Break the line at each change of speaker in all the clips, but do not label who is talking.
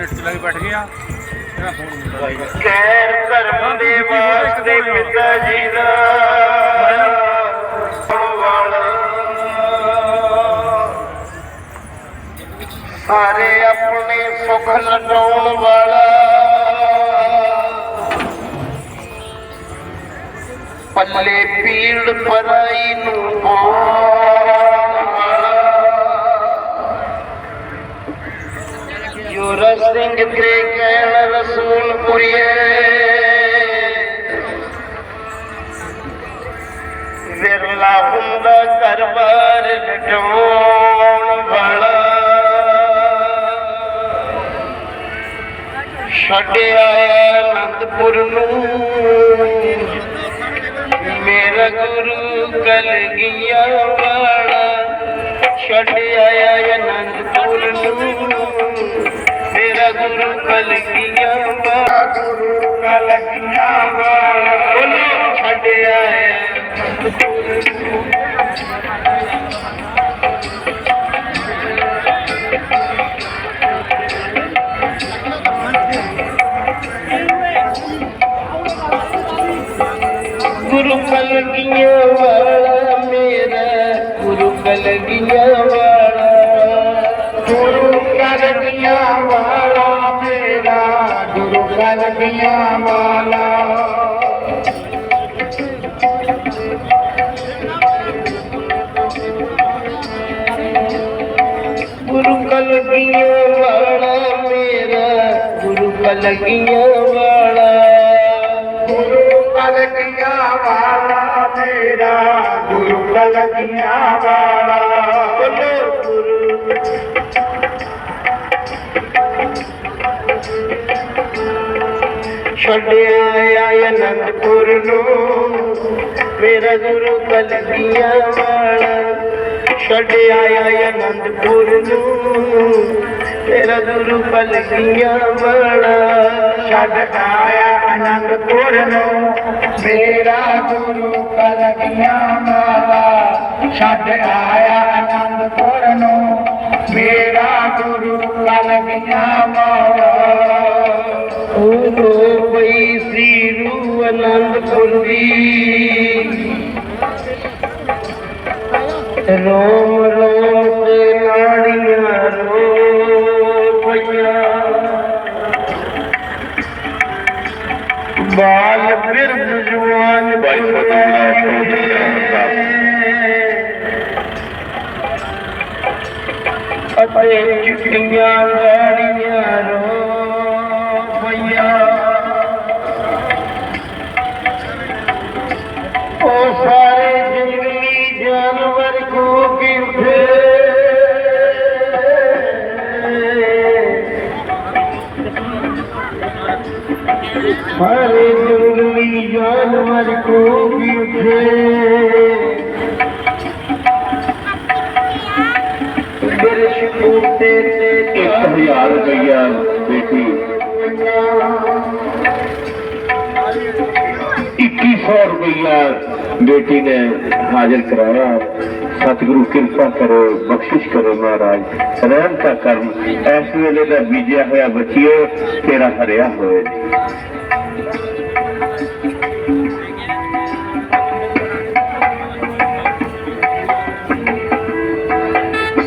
Minute ਚ ਲੱਗ ਬੈਠ ਮੇਰਾ ਫੋਨ ਮੁੰਡਾ
ਕੈਰ ਧਰਮ ਦੇ ਵਾਸਤੇ ਪਿਤਾ ਜੀ ਦਾ ਸਾਰੇ ਆਪਣੇ ਸੁਖ ਲਟਾਉਣ ਵਾਲਾ। ਪੱਲੇ ਪੀੜ ਪਰਾਈ ਨੂੰ ਪਾਉਣ ਯੂਰਾ ਸਿੰਘ ਤੇ ਕਹਿਣ ਰਸੂਲਪੁਰੀਏ। ਵਿਰਲਾ ਹੁੰਦਾ ਘਰ-ਬਾਰ ਲਟਾਉਣ ਵਾਲਾ। ਛੱਡ ਅਨੰਦਪੁਰ ਨੂੰ। ਮੇਰਾ ਗੁਰੂ ਕਲਗੀਆਂ ਵਾਲਾ। ਛੱਡ ਆਇਆ ਅਨੰਦਪੁਰ ਨੂੰ। ਗੁਰੂ ਕਲਗੀਆਂ ਵਾਲਾ ਗੁਰੂ ਕਲਗੀਆਂ ਵਾਲਾ ਬੋਲੋ ਛੱਡ ਗੁਰੂ ਕਲਗੀਆਂ ਵਾਲਾ ਕਲਗੀਆਂ ਵਾਲਾ। ਗੁਰੂ ਕਲਗੀਆਂ ਵਾਲਾ ਮੇਰਾ, ਗੁਰੂ ਕਲਗੀਆਂ ਵਾਲਾ। ਗੁਰੂ ਕਲਗੀਆਂ ਵਾਲਾ ਮੇਰਾ, ਗੁਰੂ ਕਲਗੀਆਂ ਵਾਲਾ ਛੱਡਿਆ ਅਨੰਦਪੁਰ ਨੂੰ। ਮੇਰਾ ਗੁਰੂ ਕਲਗੀਆਂ ਵਾਲਾ ਛੱਡਿਆ ਅਨੰਦਪੁਰ ਨੂੰ। ਮੇਰਾ ਗੁਰੂ ਕਲਗੀਆਂ ਵਾਲਾ ਛੱਡ ਆਇਆ ਅਨੰਦਪੁਰ ਨੂੰ। ਮੇਰਾ ਗੁਰੂ ਕਲਗੀਆਂ ਵਾਲਾ ਛੱਡ ਆਇਆ ਅਨੰਦਪੁਰ ਨੂੰ। ਮੇਰਾ ਗੁਰੂ ਕਲਗੀਆਂ ਵਾਲਾ ਉਹ ਬਈ ਸ੍ਰੀ ਰੂ ਅਨੰਦਪੁਰ ਦੀ ਰੋਮ ਰੋਮ ਤੇ ਨਾੜੀਆਂ ਰੋ ਪਈਆਂ। ਬਾਲ ਬਿਰਧ ਜਵਾਨ ਅਤੇ ਚਿੱਟੀਆਂ ਗਾੜੀਆਂ ਸਾਰੇ ਜੰਗਲੀ ਜਾਨਵਰ ਕੋ ਉਠੇ। ਬਿਰਸ਼ ਬੂਟੇ। ਤੇ
1000 ਰੁਪਇਆ ਬੇਟੀ 2100 ਰੁਪਇਆ ਬੇਟੀ ਨੇ ਹਾਜ਼ਰ ਕਰਾਇਆ। ਸਤਿਗੁਰੂ ਕਿਰਪਾ ਕਰੋ, ਬਖਸ਼ਿਸ਼ ਕਰੋ ਮਹਾਰਾਜ। ਰਹਿਮਤਾ ਕਰਮ ਇਸ ਵੇਲੇ ਦਾ ਬੀਜਿਆ ਹੋਇਆ ਬੱਚਿਓ, ਤੇਰਾ ਹਰਿਆ ਹੋਏ।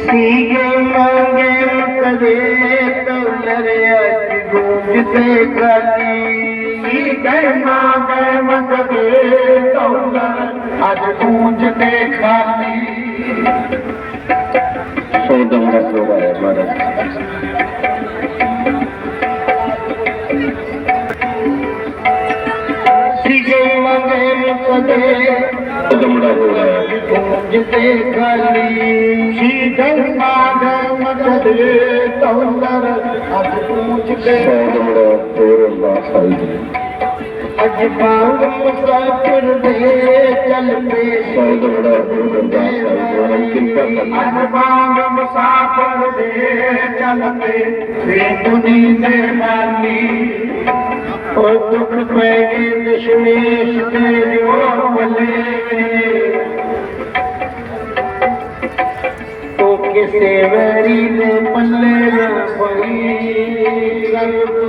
ਸੀਗੇ ਮੰਗੇ ਕਦੇ ਤੌਲਰ ਅੱਜ ਗੂੰਜਦੇ ਖਾਲੀ ਸੀਗੇ ਮੰਗੇ ਮੰਗਦੇ ਤੌਲਰ ਅੱਜ ਗੂੰਜਦੇ ਖਾਲੀ
سيد مانگے
مکدے ادمڑا هوا
جتے خالی سيد مانگے
مکدے توندر اج اڄ بانگ مسافر دي چل
پي اڄ بانگ مسافر دي چل
پي بيتني مهرباني او دک پيگي
دشميش تيرو ڀلي تو ڪسي وري ني پلي
نه پئي سرو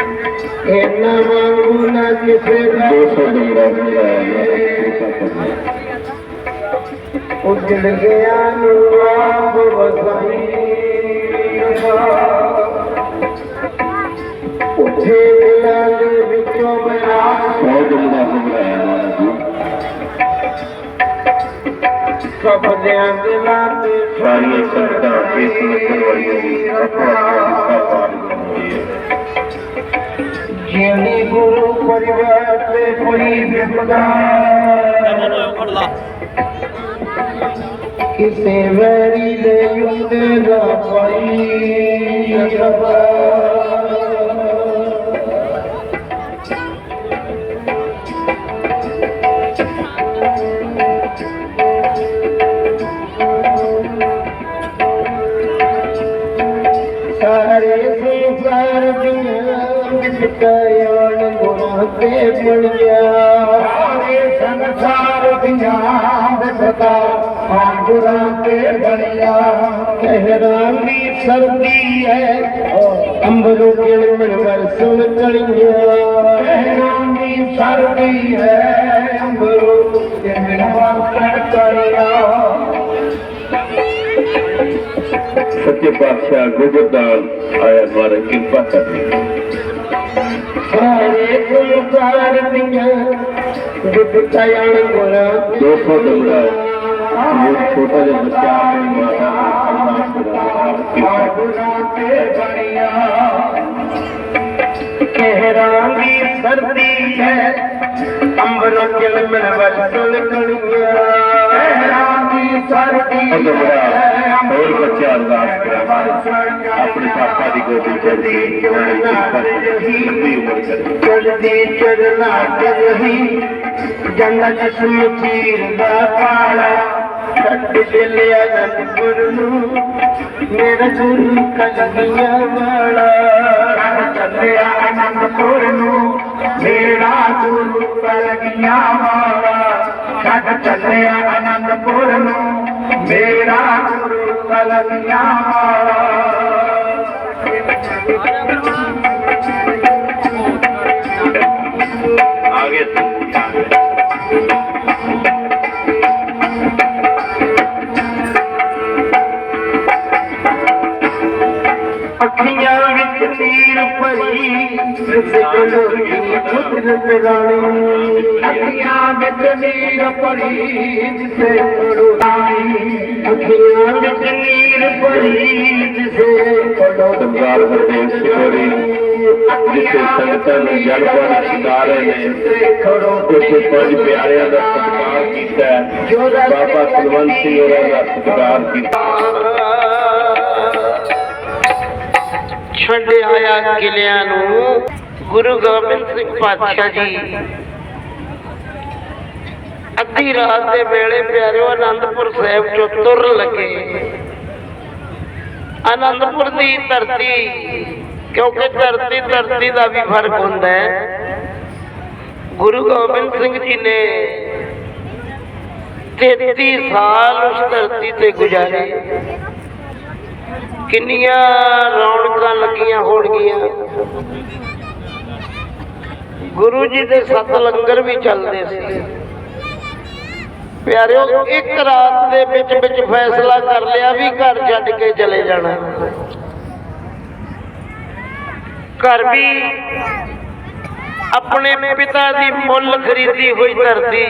ਦੇ ਦੇ ਦੇ ਪੱਲੇ ਨਾ ਕਿਸੇ ਦਾ
ਦੋ ਦਾ
ਉਜੜ ਗਿਆ ਨੂੰ ਆਪ ਵਸਾਈ। ਉੱਥੇ ਦਿਲਾਂ ਦੇ ਵਿੱਚੋਂ ਬਣਾ
ਸੌ ਦਾ ਬੜਾ ਘਬਰਾਇਆ ਮਹਾਰਾਜ
ਸਭ ਦਿਆਂ ਦਿਲਾਂ ਤੇ
ਸਾਰੀਆਂ ਸੰਗਤਾਂ ਇਸ ਨਸਲ ਵਾਲੀਆਂ ਵੀ ਆਪੋ ਆਪਣਾ ਹਿੱਸਾ ਪਾਲ ਗਈਆਂ
ਜਿਹੜੀ ਗੁਰੂ ਪਰਿਵਾਰ ਤੇ ਕੋਈ ਵਿਪਦਾ ਕਿਸੇ ਵੈਰੀ ਦੇ ਯੁੱਤੇ ਦਾ ਪਾਈ ਜਬਾ ਗੁਨਾਹ ਤੇ ਬਣਿਆ। ਕਹਿਰਾਂ ਦੀ ਸਰਦੀ ਹੈ। ਅੰਬਰੋਂ ਗਿਲ ਮਿਲ ਵਰਸਣ ਕਲੀਆਂ ਕਹਿਰਾਂ ਦੀ ਸਰਦੀ ਹੈ। ਅੰਬਰੋਂ ਮਿਲ ਵਰਸਣ ਕਲੀਆਂ
ਸੱਚੇ ਪਾਤਸ਼ਾਹ ਗੋਬਰਦਾਨ ਆਇਆ ਮਹਾਰਾਜ ਕਿਰਪਾ ਕਰਨੀ।
ਸਾਰੇ ਸੰਸਾਰ ਦੀਆਂ ਵਿਪਤਾਇਆਂ ਗੁਨਾਹ
ਦੋ ਸੌ ਦਾ ਬੜਾ ਇਹ ਛੋਟਾ ਜਿਹਾ ਬੱਚਾ ਆਪਣੇ ਮਾਤਾ ਨੂੰ ਅਰਦਾਸ ਕਰਦਾ ਕਿਰਪਾ
ਕਹਿਰਾਂ ਦੀ ਸਰਦੀ ਹੈ ਅੰਬਰੋਂ ਕਿਲ ਮਿਲ ਵਰਸਲ ਕਣੀਆਂ ਕਹਿਰਾਂ ਦੀ ਸਰਦੀ
ਉਹ ਬੜਾ ਹੋਰ ਬੱਚਾ ਅਰਦਾਸ ਕਰਾ ਆਪਣੇ ਪਾਪਾ
ਅਨੰਦਪੁਰ ਨੂੰ ਮੇਰਾ ਗੁਰੂ ਕਲਗੀਆਂ ਵਾਲਾ ਚੱਲਿਆ ਅਨੰਦਪੁਰ ਨੂੰ ਮੇਰਾ ਗੁਰੂ ਕਲਗੀਆਂ ਵਾਲਾ ਛੱਡ ਚੱਲਿਆ ਅਨੰਦਪੁਰ ਨੂੰ ਮੇਰਾ ਗੁਰੂ ਕਲਗੀਆਂ ਵਾਲਾ
ਆਗੇ जड़पारे ਦਾ ਸਤਿਕਾਰ पंज ਬਾਬਾ सतकार बाबा ਦਾ सिंह ਕੀਤਾ
ਛੱਡ ਆਇਆ ਕਿਲਿਆਂ ਨੂੰ। ਗੁਰੂ ਗੋਬਿੰਦ ਸਿੰਘ ਪਾਤਸ਼ਾਹ ਜੀ। ਅੱਧੀ ਰਾਤ ਦੇ ਵੇਲੇ ਪਿਆਰਿਓ ਆਨੰਦਪੁਰ ਸਾਹਿਬ ਚੋਂ ਤੁਰਨ ਲੱਗੇ। ਆਨੰਦਪੁਰ ਦੀ ਧਰਤੀ, ਕਿਉਂਕਿ ਧਰਤੀ ਧਰਤੀ ਦਾ ਵੀ ਫ਼ਰਕ ਹੁੰਦਾ ਹੈ। ਗੁਰੂ ਗੋਬਿੰਦ ਸਿੰਘ ਜੀ ਨੇ 33 ਸਾਲ ਉਸ ਧਰਤੀ ਤੇ ਗੁਜ਼ਾਰੇ। ਕਿੰਨੀਆਂ ਰੌਣਕਾਂ ਲੱਗੀਆਂ ਹੋਣਗੀਆਂ। ਗੁਰੂ ਜੀ ਦੇ ਸੱਤ ਲੰਗਰ ਵੀ ਚੱਲਦੇ ਸੀ। ਪਿਆਰਿਓ, ਇੱਕ ਰਾਤ ਦੇ ਵਿੱਚ ਵਿੱਚ ਫੈਸਲਾ ਕਰ ਲਿਆ ਵੀ ਘਰ ਛੱਡ ਕੇ ਚਲੇ ਜਾਣਾ। ਘਰ ਵੀ ਆਪਣੇ ਪਿਤਾ ਦੀ ਮੁੱਲ ਖਰੀਦੀ ਹੋਈ ਧਰਤੀ।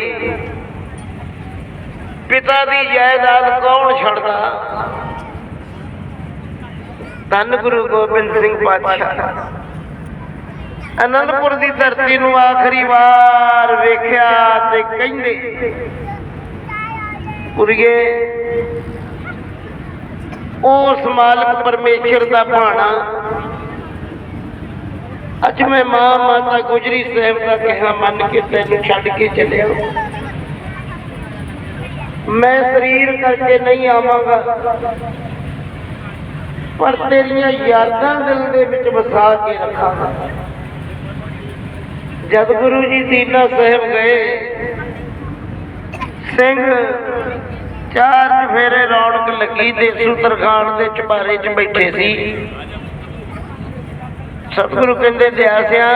ਪਿਤਾ ਦੀ ਜਾਇਦਾਦ ਕੌਣ ਛੱਡਦਾ? ਧੰਨ ਗੁਰੂ ਗੋਬਿੰਦ ਸਿੰਘ ਪਾਤਸ਼ਾਹ। ਅਨੰਦਪੁਰ ਦੀ ਧਰਤੀ ਨੂੰ ਆਖਰੀ ਵਾਰ ਵੇਖਿਆ ਤੇ ਕਹਿੰਦੇ, ਕੁੜੀਏ, ਉਸ ਮਾਲਕ ਪਰਮੇਸ਼ਰ ਦਾ ਭਾਣਾ, ਅੱਜ ਮੈਂ ਮਾਂ ਮਾਤਾ ਗੁਜਰੀ ਸਾਹਿਬ ਦਾ ਕਿਹਾ ਮੰਨ ਕੇ ਤੈਨੂੰ ਛੱਡ ਕੇ ਚੱਲਿਆ। ਮੈਂ ਸਰੀਰ ਕਰਕੇ ਨਹੀਂ ਆਵਾਂਗਾ। ਪਰ ਤੇਰੀਆਂ ਯਾਦਾਂ ਦਿਲ ਦੇ ਵਿੱਚ ਵਸਾ ਕੇ ਰੱਖਾਂਗਾ ਜਦ ਗੁਰੂ ਜੀ ਦੀਨਾ ਸਾਹਿਬ ਗਏ, ਸਿੰਘ ਚਾਰ ਚਫੇਰੇ ਰੌਣਕ ਲੱਗੀ ਦੇਸੂ ਤਰਖਾਣ ਦੇ ਚੁਬਾਰੇ 'ਚ ਬੈਠੇ ਸੀ। ਸਤਿਗੁਰੂ ਕਹਿੰਦੇ ਦਿਆਸਿਆ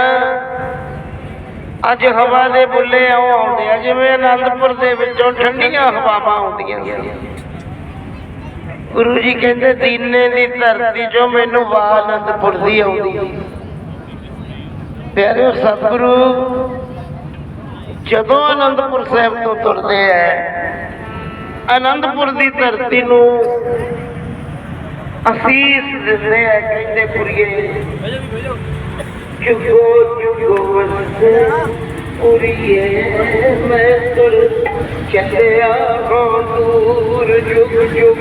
ਅੱਜ ਹਵਾ ਦੇ ਬੁੱਲੇ ਆਉ ਆਉਂਦੇ ਆ, ਜਿਵੇਂ ਅਨੰਦਪੁਰ ਦੇ ਵਿੱਚੋਂ ਠੰਡੀਆਂ ਹਵਾਵਾਂ ਆਉਂਦੀਆਂ ਗੁਰੂ ਜੀ ਕਹਿੰਦੇ ਦੀਨੇ ਦੀ ਧਰਤੀ 'ਚੋਂ ਮੈਨੂੰ ਵਾ ਆਨੰਦਪੁਰ ਦੀ ਆਉਂਦੀ ਹੈ। ਪਿਆਰਿਓ ਸਤਿਗੁਰੂ, ਜਦੋਂ ਆਨੰਦਪੁਰ ਸਾਹਿਬ ਤੋਂ ਤੁਰਦੇ ਐ ਆਨੰਦਪੁਰ ਦੀ ਧਰਤੀ ਨੂੰ ਅਸੀਸ ਦਿੰਦੇ ਐ ਕਹਿੰਦੇ ਪੁਰੀਏ ਜੁਗੋ ਜੁਗੋ ਵਸੇ ਪੁਰੀਏ ਮੈਂ ਤੁਰ ਚੱਲਿਆ ਹਾਂ ਦੂਰ ਜੁਗ ਜੁਗ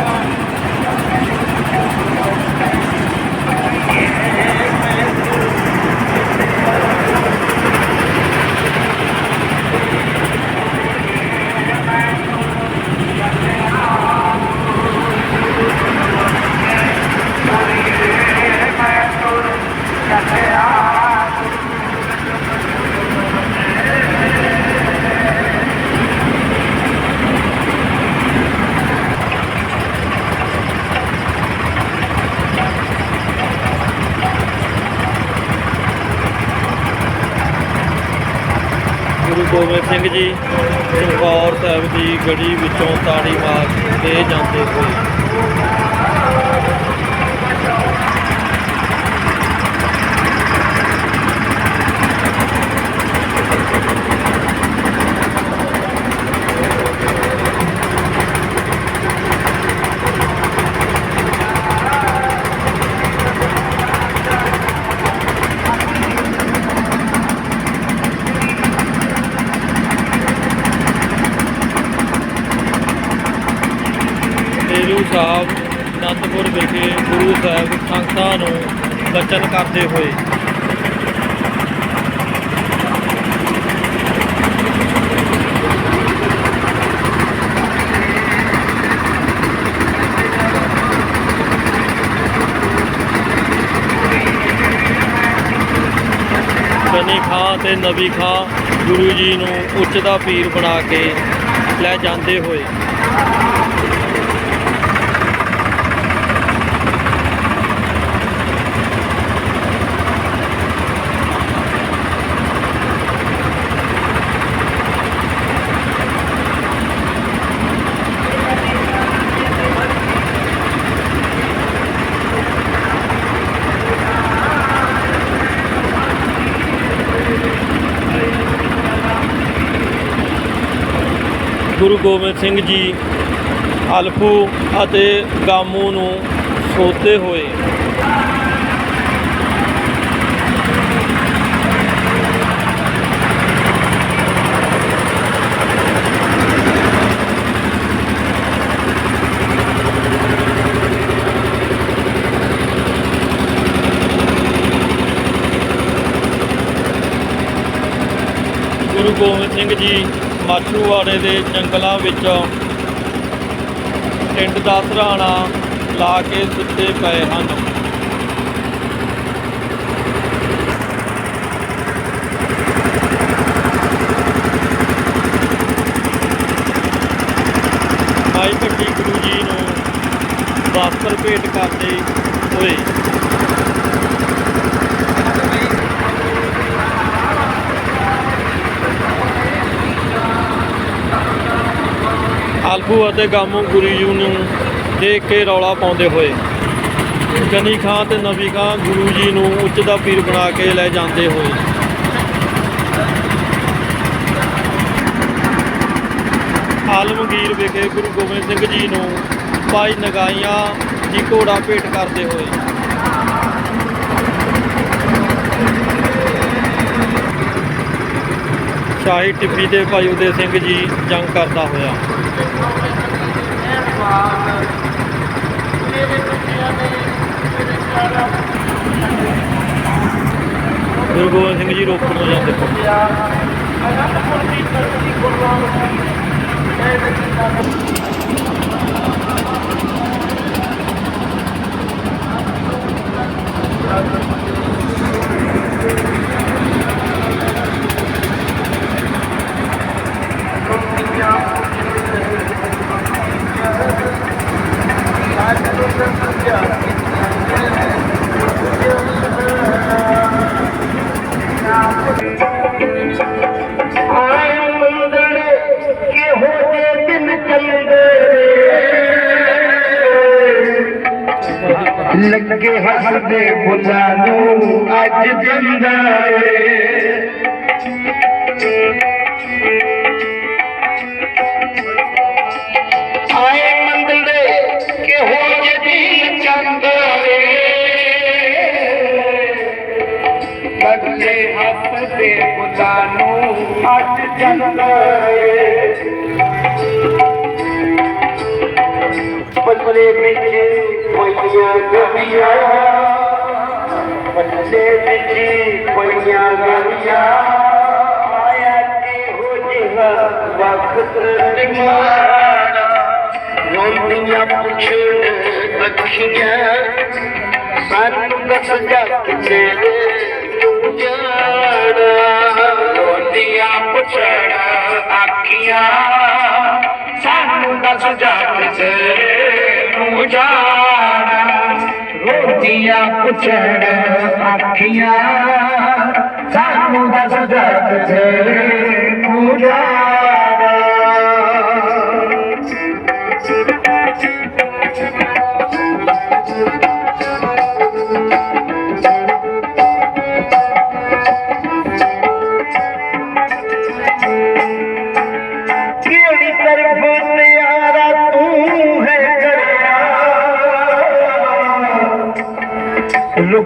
ਪੁਰੀਏ ਮੈਂ ਤੁਰ ਚੱਲਿਆ ਹਾਂ ਦੂਰ ਜੁਗ ਜੁਗ ਵਸੇ ਪੁਰੀਏ ਮੈਂ ਤੁਰ ਚੱਲਿਆ ਹਾਂ ਦੂਰ ਜੁਗ ਜੁਗ ਵਸੇ ਪੁਰੀਏ ਮੈਂ ਤੁਰ ਚੱਲਿਆ ਹਾਂ
ਗੁਰੂ ਗੋਬਿੰਦ ਸਿੰਘ ਜੀ ਚਮਕੌਰ ਸਾਹਿਬ ਦੀ ਗੜੀ ਵਿੱਚੋਂ ਤਾੜੀ ਮਾਰ ਕੇ ਜਾਂਦੇ ਹੋਏ। ਤੇਰੂ ਅਨੰਦਪੁਰ ਵਿਖੇ ਗੁਰੂ ਸਾਹਿਬ ਸੰਗਤਾਂ ਨੂੰ ਬਚਨ ਕਰਦੇ ਹੋਏ। ਬਨੀ ਖਾਂ ਤੇ ਨਬੀ ਖਾਂ ਗੁਰੂ ਜੀ ਨੂੰ ਉੱਚ ਦਾ ਪੀਰ ਬਣਾ ਕੇ ਲੈ ਜਾਂਦੇ ਹੋਏ। ਗੁਰੂ ਗੋਬਿੰਦ ਸਿੰਘ ਜੀ ਅਲਫੂ ਅਤੇ ਗਾਮੂ ਨੂੰ ਸੋਧਦੇ ਹੋਏ ਗੁਰੂ ਗੋਬਿੰਦ ਸਿੰਘ ਜੀ ਮਾਛੂਵਾੜੇ ਦੇ ਜੰਗਲਾਂ ਵਿੱਚ ਟਿੰਡ ਦਾ ਸਰਾਣਾ ਲਾ ਕੇ ਸੁੱਤੇ ਪਏ ਹਨ। ਮਾਈ ਭੱਟੀ ਗੁਰੂ ਜੀ ਨੂੰ ਵਸਤਰ ਭੇਟ ਕਰਦੇ ਹੋਏ ਆਲਫੂ ਅਤੇ ਗਾਮੂ ਗੁਰੂ ਜੀ ਨੂੰ ਦੇਖ ਕੇ ਰੌਲਾ ਪਾਉਂਦੇ ਹੋਏ ਗਨੀ ਖਾਂ ਤੇ ਨਬੀ ਖਾਂ ਗੁਰੂ ਜੀ ਨੂੰ ਉੱਚ ਦਾ ਪੀਰ ਬਣਾ ਕੇ ਲੈ ਜਾਂਦੇ ਹੋਏ। ਆਲਮਗੀਰ ਵਿਖੇ ਗੁਰੂ ਗੋਬਿੰਦ ਸਿੰਘ ਜੀ ਨੂੰ ਪਾਈ ਨਗਾਈਆਂ ਦੀ ਘੋੜਾ ਭੇਟ ਕਰਦੇ ਹੋਏ। ਸ਼ਾਹੀ ਟਿੱਪੀ ਦੇ ਭਾਈ ਉਦੇ ਸਿੰਘ ਜੀ ਜੰਗ ਕਰਦਾ ਹੋਇਆ। ਗੁਰੂ ਗੋਬਿੰਦ ਸਿੰਘ ਜੀ ਰੋਪੜ ਨੂੰ ਜਾਂਦੇ ਪਏ
ਆਏ لکي هلي بلا تون اڄ جنهن ਲੱਗੇ ਹੱਸਦੇ ਬੁੱਲਾਂ ਨੂੰ ਅੱਜ ਜਾਂਦਾ ਏ ਵਿੱਚ ਪਈਆਂ ਗਵੀਆਂ ਬੱਲੇ ਵਿੱਚ ਪਈਆਂ ਗਵੀਆਂ ਆਇਆ ਕਿਹੋ ਜਿਹਾ ਵਕਤ ਨਿਮਾਣਾ ਰੋਂਦੀਆਂ ਪੁੱਛਣ ਅੱਖੀਆਂ ਸਾਨੂੰ ਦੱਸ ਜੱਟ ਤੇਰੇ। ਜਾਣਾ ਰੋਂਦੀਆਂ ਪੁੱਛਣ ਆਖੀਆਂ। ਸਾਨੂੰ ਦੱਸ ਜੱਟ ਤੇਰੇ ਤੂੰ ਜਾਣਾ। ਰੋਂਦੀਆਂ ਪੁੱਛਣ ਆਖੀਆਂ। ਸਾਨੂੰ ਦੱਸ ਜੱਟ ਤੇਰੇ ਤੂੰ ਜਾਣਾ।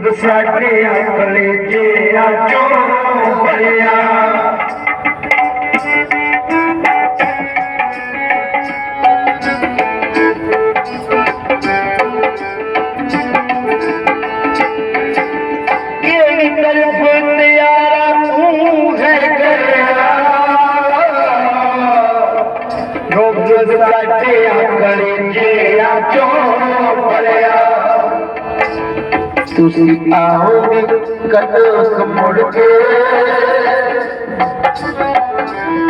ਲੁਕ ਸਾਡੇ ਆਪਣੇ ਜਿਆ ਤੁਸੀਂ ਆਓਗੇ ਕਦੋਂ ਮੁੜ ਕੇ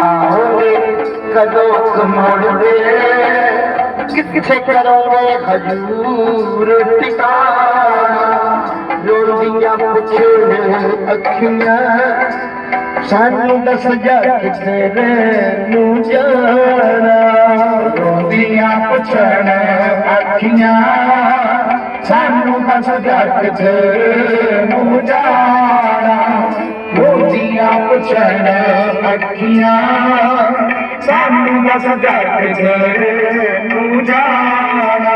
ਆਓਗੇ ਕਦੋਂ ਮੁੜ ਕੇ ਕਿੱਥੇ ਕਰੋਗੇ ਹਜੂਰ ਟਿਕਾਣਾ ਰੋਂਦੀਆਂ ਪੁੱਛਣ ਅੱਖੀਆਂ ਸਾਨੂੰ ਦੱਸ ਜਾ ਕਿਤੇ ਨੂੰ ਜਾਣਾ ਰੋਂਦੀਆਂ ਪੁੱਛਣ ਅੱਖੀਆਂ ਸਾਨੂੰ ਦੱਸ ਜਾ ਕਿਤੇ ਨੂੰ ਜਾਣਾ। ਰੋਂਦੀਆਂ ਪੁੱਛਣ ਅੱਖੀਆਂ। ਸਾਨੂੰ ਬਸ ਜਾ ਕਿਤੇ ਨੂੰ ਜਾਣਾ।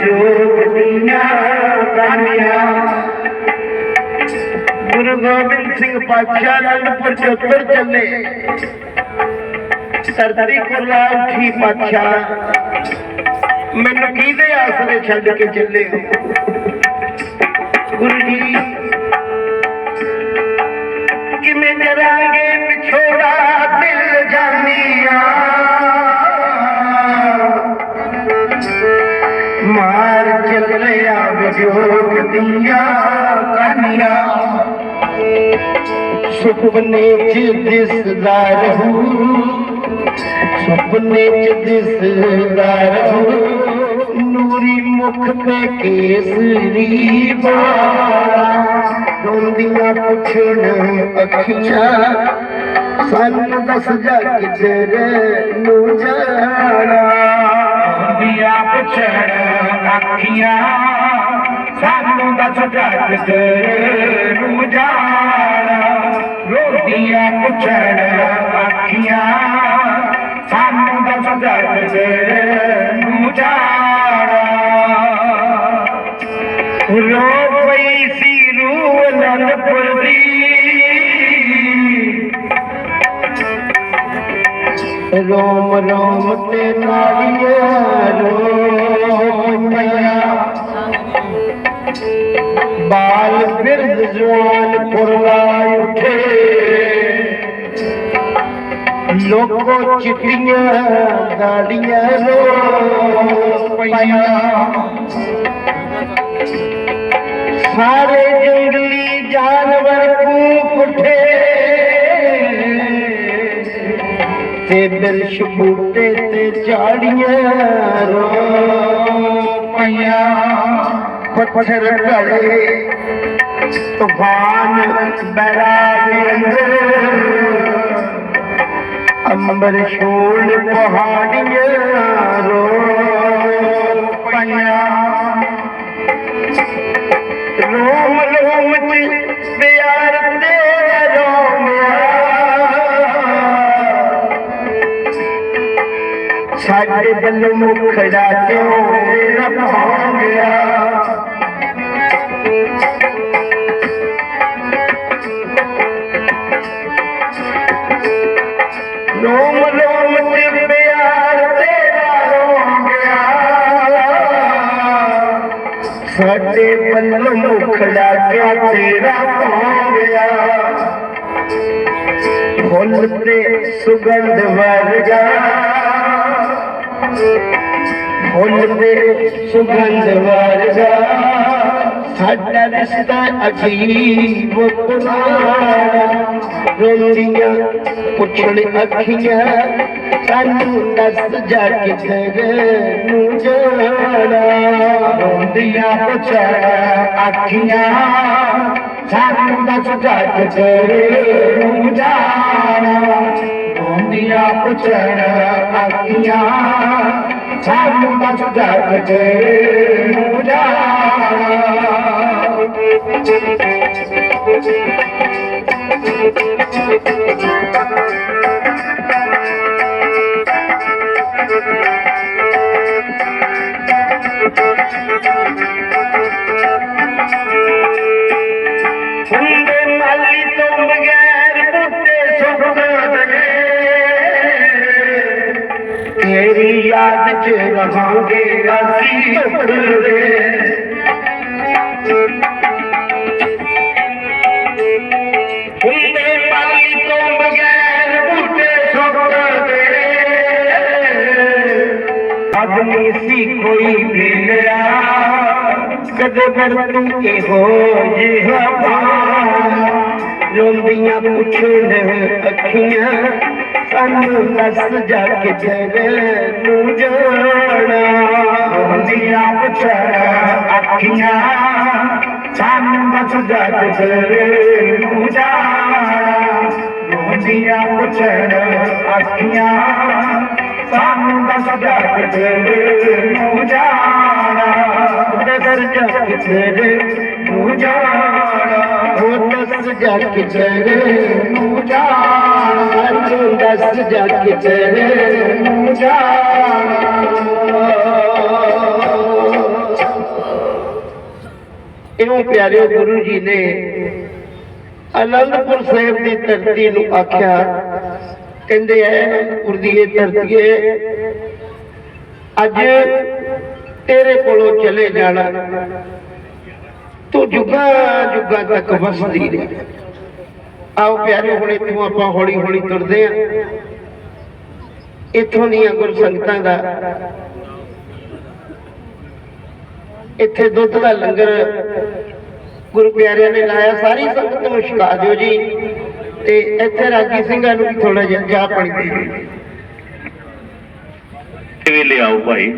ਚੱਲਿਆ ਵਿਜੋਗ ਦੀਆਂ ਗੁਰੂ ਗੋਬਿੰਦ ਸਿੰਘ ਪਾਤਸ਼ਾਹ ਅਨੰਦਪੁਰ ਚੌਧਰ ਚੱਲੇ। ਸਰਦਾਰੀ ਕੁਰਲਾ ਉੱਠੀ ਪਾਤਸ਼ਾਹ, ਮੈਨੂੰ ਕਿਹਦੇ ਆਸਰੇ ਛੱਡ ਕੇ ਚੱਲੇ ਹੋ? ਗੁਰੂ ਜੀ ਚੱਲਿਆ ਦੀਆਂ ਕਾਨੀਆਂ ਸੁਪਨੇ ਚ ਦਿਸਦਾ ਰਹੂ, ਸੁਪਨੇ ਚ ਦਿਸਦਾ ਰਹੂ। ਨੂਰੀ ਮੁਖ ਤੇ ਕੇਸਰੀ ਬਾਲਾ ਰੋਂਦੀਆਂ ਪੁੱਛਣ ਅੱਖੀਆਂ। ਸਾਨੂੰ ਦੱਸ ਜਾ ਕਿਧਰ ਨੂੰ ਜਾਣਾ।
ਦੀਆਂ ਪੁੱਛਣ ਅੱਖੀਆਂ। ਸਾਨੂੰ ਦੱਸ ਜੱਗ ਤੇਰੇ ਨੂੰ ਰੋਦੀਆਂ ਪੁੱਛਣ ਅੱਖੀਆਂ ਸਾਨੂੰ ਦੱਸ ਜੱਗ ਤੇਰੇ ਨੂੰ ਰੋ ਪਈ ਸੀ ਰੂ ਅਨੰਦਪੁਰ ਦੀ
ਰੋਮ ਰੋਮ ਤੇ ਨਾਲੀਆਂ ਰੋਮਈਆਂ ਬਾਲ بال پھر جوان پرائے اٹھے لوگوں چٹیاں داڑیاں پیاں سارے جنگلی جانور پھوک اٹھے تیبل شکوٹے تے چاڑیاں رو پیاں ਪਈਆਂ ਪੱਥਰ ਘੜੇ ਤੂਫਾਨ ਬੈਰਾਗ ਅੰਦਰ ਅੰਬਰ ਛੋੜ ਪਹਾੜੀਆਂ ਰੋ ਪਈਆਂ ਰੋਮ ਰੋਮ ਚ ਪਿਆਰ ਤੇਰਾ ਰੋਮਿਆ ਸਾਡੇ ਵੱਲ ਮੁਖੜਾ ਰੋਮ ਰੋਮ ਚ ਪਿਆਰ ਤੇਰਾ ਰੋ ਗਿਆ ਸਾਡੇ ਵੱਲ ਮੁਖੜਾ ਕਿਉਂ ਤੇਰਾ ਭਾਂ ਗਿਆ। ਫੁੱਲ ਤੇ ਸੁਗੰਧ ਵਰਗਾ ਫੁੱਲ ਤੇ ਸੁਗੰਧ ਵਰਗਾ ਸਾਡਾ ਰਿਸ਼ਤਾ ਅਜੀਬ ਪੁਰਾਣਾ ਰੋਂਦੀਆਂ ਪੁੱਛਣ ਅੱਖੀਆਂ, ਸਾਨੂੰ ਦੱਸ ਜਾ ਕਿਧਰ ਨੂੰ ਜਾਣਾ।
ਰੋਂਦੀਆਂ ਪੁੱਛਣ ਅੱਖੀਆਂ, ਸਾਨੂੰ ਦੱਸ ਜੱਗ ਤੇਰੇ ਨੂੰ ਜਾਣਾ। ਰੋਂਦੀਆਂ ਪੁੱਛਣ ਅੱਖੀਆਂ, ਸਾਨੂੰ ਦੱਸ ਜੱਗ ਤੇਰੇ ਨੂੰ ਜਾਣਾ
ਹੁੰਦੇ ਮਾਲੀ ਤੋਂ ਬਗੈਰ ਆਦਮੀ ਸੀ ਕੋਈ ਮਿਲਿਆ। ਕਦੇ ਵਰਤੂ ਇਹੋ ਜਿਹਾ ਪਾਣਾ ਰੋਂਦੀਆਂ ਪੁੱਛਣ ਅੱਖੀਆਂ, ਸਾਨੂੰ ਦੱਸ ਜਾ ਕੇ ਤੇਰੇ ਨੂੰ ਜਾਣਾ।
ਰੋਂਦੀਆਂ ਪੁੱਛਣ ਅੱਖੀਆਂ, ਸਾਨੂੰ ਦੱਸ ਜੱਗ ਤੇਰੇ ਨੂੰ ਜਾਣਾ। ਰੋਂਦੀਆਂ ਪੁੱਛਣ ਅੱਖੀਆਂ ਸਾਨੂੰ ਦੱਸ ਜੱਗ ਤੇਰੇ ਨੂੰ ਜਾਣਾ
ਦੱਸ ਜਾ ਕੇ ਨੂੰ ਜਾਣਾ ਉਹ ਦੱਸ ਜਾ ਕੇ ਨੂੰ ਜਾਣਾ ਤੂੰ ਦੱਸ ਜਾ ਕੇ ਨੂੰ ਜਾਣਾ ਇਉਂ ਪਿਆਰੇ ਗੁਰੂ ਜੀ ਨੇ ਅਨੰਦਪੁਰ ਸਾਹਿਬ ਦੀ ਧਰਤੀ ਨੂੰ ਆਖਿਆ ਕਹਿੰਦੇ ਐ ਅਨੰਦਪੁਰ ਦੀ ਅੱਜ ਤੇਰੇ ਕੋਲੋਂ ਚਲੇ ਜਾਣਾ। ਤੂੰ ਜੁਗਾ ਜੁਗਾ ਤੱਕ ਵਸਦੀ ਰਹੀ। ਆਓ ਪਿਆਰੇ, ਹੁਣ ਇੱਥੋਂ ਆਪਾਂ ਹੌਲੀ ਹੌਲੀ ਤੁਰਦੇ ਆਂ। ਇੱਥੋਂ ਦੀਆਂ ਗੁਰ ਸੰਗਤਾਂ ਦਾ। ਇੱਥੇ ਦੁੱਧ ਦਾ ਲੰਗਰ ਗੁਰੂ ਪਿਆਰਿਆਂ ਨੇ ਲਾਇਆ। ਸਾਰੀ ਸੰਗਤ ਨੂੰ ਛਕਾ ਦਿਓ ਜੀ। ਤੇ ਇੱਥੇ ਰਾਗੀ ਸਿੰਘਾਂ ਨੂੰ ਥੋੜਾ ਜਿਹਾ ਚਾਹ ਪਾਣੀ ਦੇ
ਕਿਵੇਂ ਲਿਆਓ ਭਾਈ?